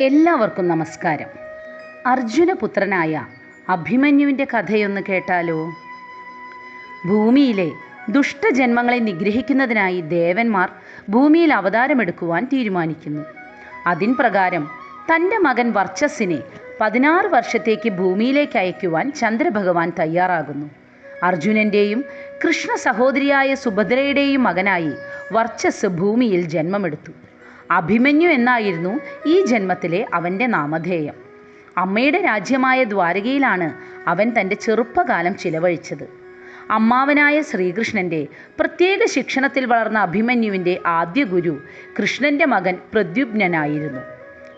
എല്ലാവർക്കും നമസ്കാരം. അർജുനപുത്രനായ അഭിമന്യുവിന്റെ കഥയൊന്ന് കേട്ടാലോ? ഭൂമിയിലെ ദുഷ്ടജന്മങ്ങളെ നിഗ്രഹിക്കുന്നതിനായി ദേവന്മാർ ഭൂമിയിൽ അവതാരമെടുക്കുവാൻ തീരുമാനിക്കുന്നു. അതിൻ പ്രകാരം തന്റെ മകൻ വർച്ചസ്സിനെ പതിനാറ് വർഷത്തേക്ക് ഭൂമിയിലേക്ക് അയക്കുവാൻ ചന്ദ്രഭഗവാൻ തയ്യാറാകുന്നു. അർജുനന്റെയും കൃഷ്ണ സഹോദരിയായ സുഭദ്രയുടെയും മകനായി വർച്ചസ് ഭൂമിയിൽ ജന്മമെടുത്തു. അഭിമന്യു എന്നായിരുന്നു ഈ ജന്മത്തിലെ അവന്റെ നാമധേയം. അമ്മയുടെ രാജ്യമായ ദ്വാരകയിലാണ് അവൻ തന്റെ ചെറുപ്പകാലം ചിലവഴിച്ചത്. അമ്മാവനായ ശ്രീകൃഷ്ണന്റെ പ്രത്യേക ശിക്ഷണത്തിൽ വളർന്ന അഭിമന്യുവിന്റെ ആദ്യ ഗുരു കൃഷ്ണന്റെ മകൻ പ്രദ്യുപ്നനായിരുന്നു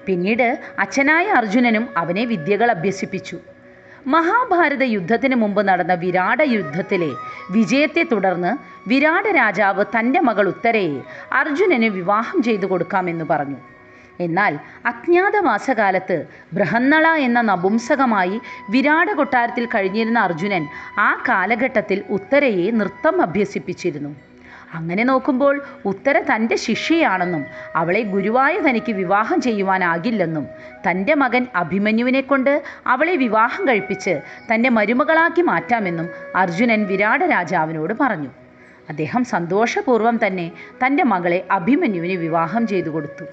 പിന്നീട് അച്ഛനായ അർജുനനും അവനെ വിദ്യകൾ അഭ്യസിപ്പിച്ചു. മഹാഭാരത യുദ്ധത്തിന് മുമ്പ് നടന്ന വിരാട യുദ്ധത്തിലെ വിജയത്തെ തുടർന്ന് വിരാട രാജാവ് തന്റെ മകൾ ഉത്തരയെ അർജുനന് വിവാഹം ചെയ്തു കൊടുക്കാമെന്ന് പറഞ്ഞു. എന്നാൽ അജ്ഞാതവാസകാലത്ത് ബൃഹന്നള എന്ന നപുംസകമായി വിരാട കൊട്ടാരത്തിൽ കഴിഞ്ഞിരുന്ന അർജുനൻ ആ കാലഘട്ടത്തിൽ ഉത്തരയെ നൃത്തം അഭ്യസിപ്പിച്ചിരുന്നു. അങ്ങനെ നോക്കുമ്പോൾ ഉത്തര തന്റെ ശിഷ്യയാണെന്നും അവളെ ഗുരുവായ തനിക്ക് വിവാഹം ചെയ്യുവാനാകില്ലെന്നും തന്റെ മകൻ അഭിമന്യുവിനെ കൊണ്ട് അവളെ വിവാഹം കഴിപ്പിച്ച് തന്റെ മരുമകളാക്കി മാറ്റാമെന്നും അർജുനൻ വിരാട രാജാവിനോട് പറഞ്ഞു. അദ്ദേഹം സന്തോഷപൂർവം തന്നെ തന്റെ മകളെ അഭിമന്യുവിന് വിവാഹം ചെയ്തു കൊടുത്തു.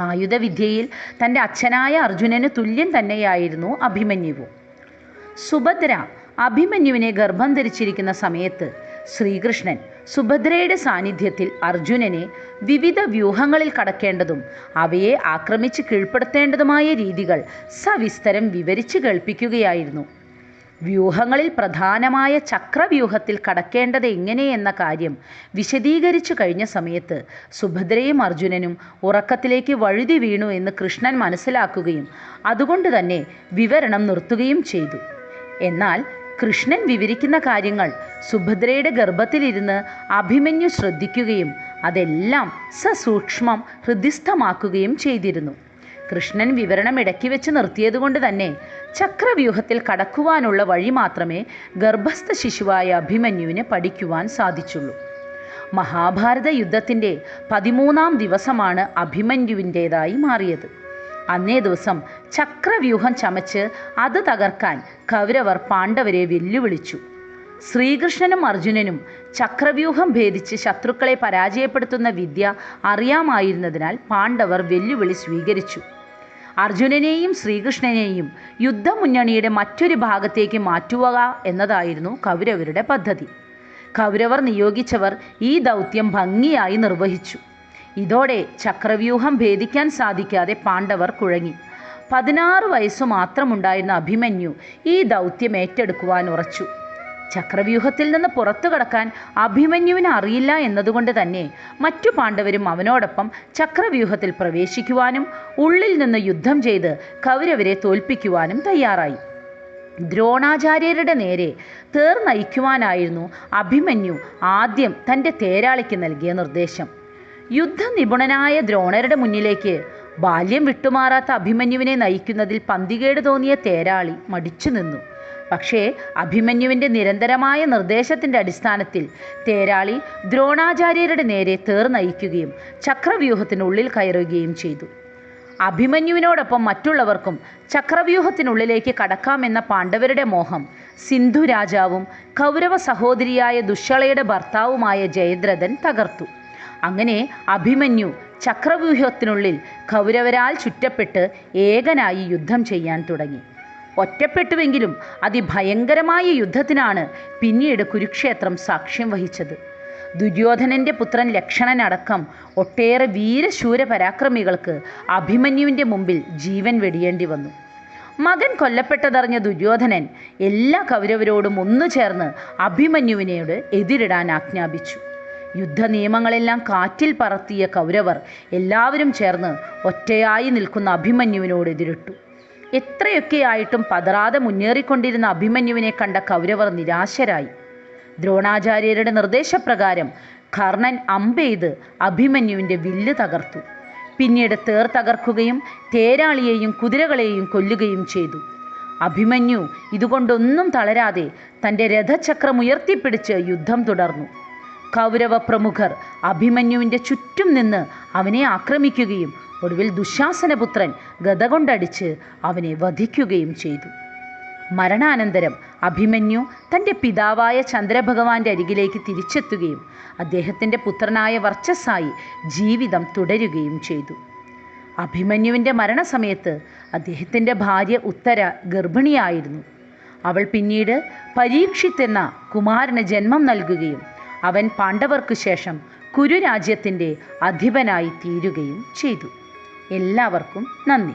ആയുധവിദ്യയിൽ തന്റെ അച്ഛനായ അർജുനന് തുല്യം തന്നെയായിരുന്നു അഭിമന്യുവും. സുഭദ്ര അഭിമന്യുവിനെ ഗർഭം ധരിച്ചിരിക്കുന്ന സമയത്ത് ശ്രീകൃഷ്ണൻ സുഭദ്രയുടെ സാന്നിധ്യത്തിൽ അർജുനനെ വിവിധ വ്യൂഹങ്ങളിൽ കടക്കേണ്ടതും അവയെ ആക്രമിച്ച് കീഴ്പ്പെടുത്തേണ്ടതുമായ രീതികൾ സവിസ്തരം വിവരിച്ചു കേൾപ്പിക്കുകയായിരുന്നു. വ്യൂഹങ്ങളിൽ പ്രധാനമായ ചക്രവ്യൂഹത്തിൽ കടക്കേണ്ടത് എങ്ങനെയെന്ന കാര്യം വിശദീകരിച്ചു കഴിഞ്ഞ സമയത്ത് സുഭദ്രയും അർജുനനും ഉറക്കത്തിലേക്ക് വഴുതി വീണു എന്ന് കൃഷ്ണൻ മനസ്സിലാക്കുകയും അതുകൊണ്ട് തന്നെ വിവരണം നിർത്തുകയും ചെയ്തു. എന്നാൽ കൃഷ്ണൻ വിവരിക്കുന്ന കാര്യങ്ങൾ സുഭദ്രയുടെ ഗർഭത്തിലിരുന്ന് അഭിമന്യു ശ്രദ്ധിക്കുകയും അതെല്ലാം സസൂക്ഷ്മം ഹൃദിസ്ഥമാക്കുകയും ചെയ്തിരുന്നു. കൃഷ്ണൻ വിവരണം ഇടയ്ക്ക് വെച്ച് നിർത്തിയതുകൊണ്ട് തന്നെ ചക്രവ്യൂഹത്തിൽ കടക്കുവാനുള്ള വഴി മാത്രമേ ഗർഭസ്ഥ ശിശുവായ അഭിമന്യുവിന് പഠിക്കുവാൻ സാധിച്ചുള്ളൂ. മഹാഭാരത യുദ്ധത്തിന്റെ പതിമൂന്നാം ദിവസമാണ് അഭിമന്യുവിന്റേതായി മാറിയത്. അന്നേ ദിവസം ചക്രവ്യൂഹം ചമച്ച് അത് തകർക്കാൻ കൗരവർ പാണ്ഡവരെ വെല്ലുവിളിച്ചു. ശ്രീകൃഷ്ണനും അർജുനനും ചക്രവ്യൂഹം ഭേദിച്ച് ശത്രുക്കളെ പരാജയപ്പെടുത്തുന്ന വിദ്യ അറിയാമായിരുന്നതിനാൽ പാണ്ഡവർ വെല്ലുവിളി സ്വീകരിച്ചു. അർജുനനെയും ശ്രീകൃഷ്ണനെയും യുദ്ധമുന്നണിയുടെ മറ്റൊരു ഭാഗത്തേക്ക് മാറ്റുക എന്നതായിരുന്നു കൗരവരുടെ പദ്ധതി. കൗരവർ നിയോഗിച്ചവർ ഈ ദൗത്യം ഭംഗിയായി നിർവഹിച്ചു. ഇതോടെ ചക്രവ്യൂഹം ഭേദിക്കാൻ സാധിക്കാതെ പാണ്ഡവർ കുഴങ്ങി. പതിനാറ് വയസ്സു മാത്രമുണ്ടായിരുന്ന അഭിമന്യു ഈ ദൗത്യം ഏറ്റെടുക്കുവാൻ ഉറച്ചു. ചക്രവ്യൂഹത്തിൽ നിന്ന് പുറത്തു കടക്കാൻ അഭിമന്യുവിന് അറിയില്ല എന്നതുകൊണ്ട് തന്നെ മറ്റു പാണ്ഡവരും അവനോടൊപ്പം ചക്രവ്യൂഹത്തിൽ പ്രവേശിക്കുവാനും ഉള്ളിൽ നിന്ന് യുദ്ധം ചെയ്ത് കൗരവരെ തോൽപ്പിക്കുവാനും തയ്യാറായി. ദ്രോണാചാര്യരുടെ നേരെ തേർ നയിക്കുവാനായിരുന്നു അഭിമന്യു ആദ്യം തന്റെ തേരാളിക്ക് നൽകിയ നിർദ്ദേശം. യുദ്ധനിപുണനായ ദ്രോണരുടെ മുന്നിലേക്ക് ബാല്യം വിട്ടുമാറാത്ത അഭിമന്യുവിനെ നയിക്കുന്നതിൽ പന്തികേട് തോന്നിയ തേരാളി മടിച്ചു നിന്നു പക്ഷേ അഭിമന്യുവിന്റെ നിരന്തരമായ നിർദ്ദേശത്തിന്റെ അടിസ്ഥാനത്തിൽ തേരാളി ദ്രോണാചാര്യരുടെ നേരെ തേർ നയിക്കുകയും ചക്രവ്യൂഹത്തിനുള്ളിൽ കയറുകയും ചെയ്തു. അഭിമന്യുവിനോടൊപ്പം മറ്റുള്ളവർക്കും ചക്രവ്യൂഹത്തിനുള്ളിലേക്ക് കടക്കാമെന്ന പാണ്ഡവരുടെ മോഹം സിന്ധു രാജാവും കൗരവ സഹോദരിയായ ദുശ്ശളയുടെ ഭർത്താവുമായ ജയദ്രഥൻ തകർത്തു. അങ്ങനെ അഭിമന്യു ചക്രവ്യൂഹത്തിനുള്ളിൽ കൗരവരാൽ ചുറ്റപ്പെട്ട് ഏകനായി യുദ്ധം ചെയ്യാൻ തുടങ്ങി. ഒറ്റപ്പെട്ടുവെങ്കിലും അതിഭയങ്കരമായ യുദ്ധത്തിനാണ് പിന്നീട് കുരുക്ഷേത്രം സാക്ഷ്യം വഹിച്ചത്. ദുര്യോധനന്റെ പുത്രൻ ലക്ഷണനടക്കം ഒട്ടേറെ വീരശൂര പരാക്രമികൾക്ക് അഭിമന്യുവിന്റെ മുമ്പിൽ ജീവൻ വെടിയേണ്ടി വന്നു. മകൻ കൊല്ലപ്പെട്ടതറിഞ്ഞ ദുര്യോധനൻ എല്ലാ കൗരവരോടും ഒന്നു ചേർന്ന് അഭിമന്യുവിനോട് എതിരിടാൻ ആജ്ഞാപിച്ചു. യുദ്ധ നിയമങ്ങളെല്ലാം കാറ്റിൽ പറത്തിയ കൗരവർ എല്ലാവരും ചേർന്ന് ഒറ്റയായി നിൽക്കുന്ന അഭിമന്യുവിനോട് എതിരിട്ടു. എത്രയൊക്കെയായിട്ടും പതറാതെ മുന്നേറിക്കൊണ്ടിരുന്ന അഭിമന്യുവിനെ കണ്ട കൗരവർ നിരാശരായി. ദ്രോണാചാര്യരുടെ നിർദ്ദേശപ്രകാരം കർണൻ അമ്പെയ്ത് അഭിമന്യുവിന്റെ വില്ല് തകർത്തു. പിന്നീട് തേർ തകർക്കുകയും തേരാളിയെയും കുതിരകളെയും കൊല്ലുകയും ചെയ്തു. അഭിമന്യു ഇതുകൊണ്ടൊന്നും തളരാതെ തന്റെ രഥചക്രം ഉയർത്തിപ്പിടിച്ച് യുദ്ധം തുടർന്നു. കൗരവ പ്രമുഖർ അഭിമന്യുവിന്റെ ചുറ്റും നിന്ന് അവനെ ആക്രമിക്കുകയും ഒടുവിൽ ദുശാസനപുത്രൻ ഗത കൊണ്ടടിച്ച് അവനെ വധിക്കുകയും ചെയ്തു. മരണാനന്തരം അഭിമന്യു തന്റെ പിതാവായ ചന്ദ്രഭഗവാന്റെ അരികിലേക്ക് തിരിച്ചെത്തുകയും അദ്ദേഹത്തിന്റെ പുത്രനായ വർച്ചസ്സായി ജീവിതം തുടരുകയും ചെയ്തു. അഭിമന്യുവിന്റെ മരണസമയത്ത് അദ്ദേഹത്തിന്റെ ഭാര്യ ഉത്തര ഗർഭിണിയായിരുന്നു. അവൾ പിന്നീട് പരീക്ഷിത്തെന്ന കുമാരന് ജന്മം നൽകുകയും അവൻ പാണ്ഡവർക്ക് ശേഷം കുരുരാജ്യത്തിന്റെ അധിപനായി തീരുകയും ചെയ്തു. എല്ലാവർക്കും നന്ദി.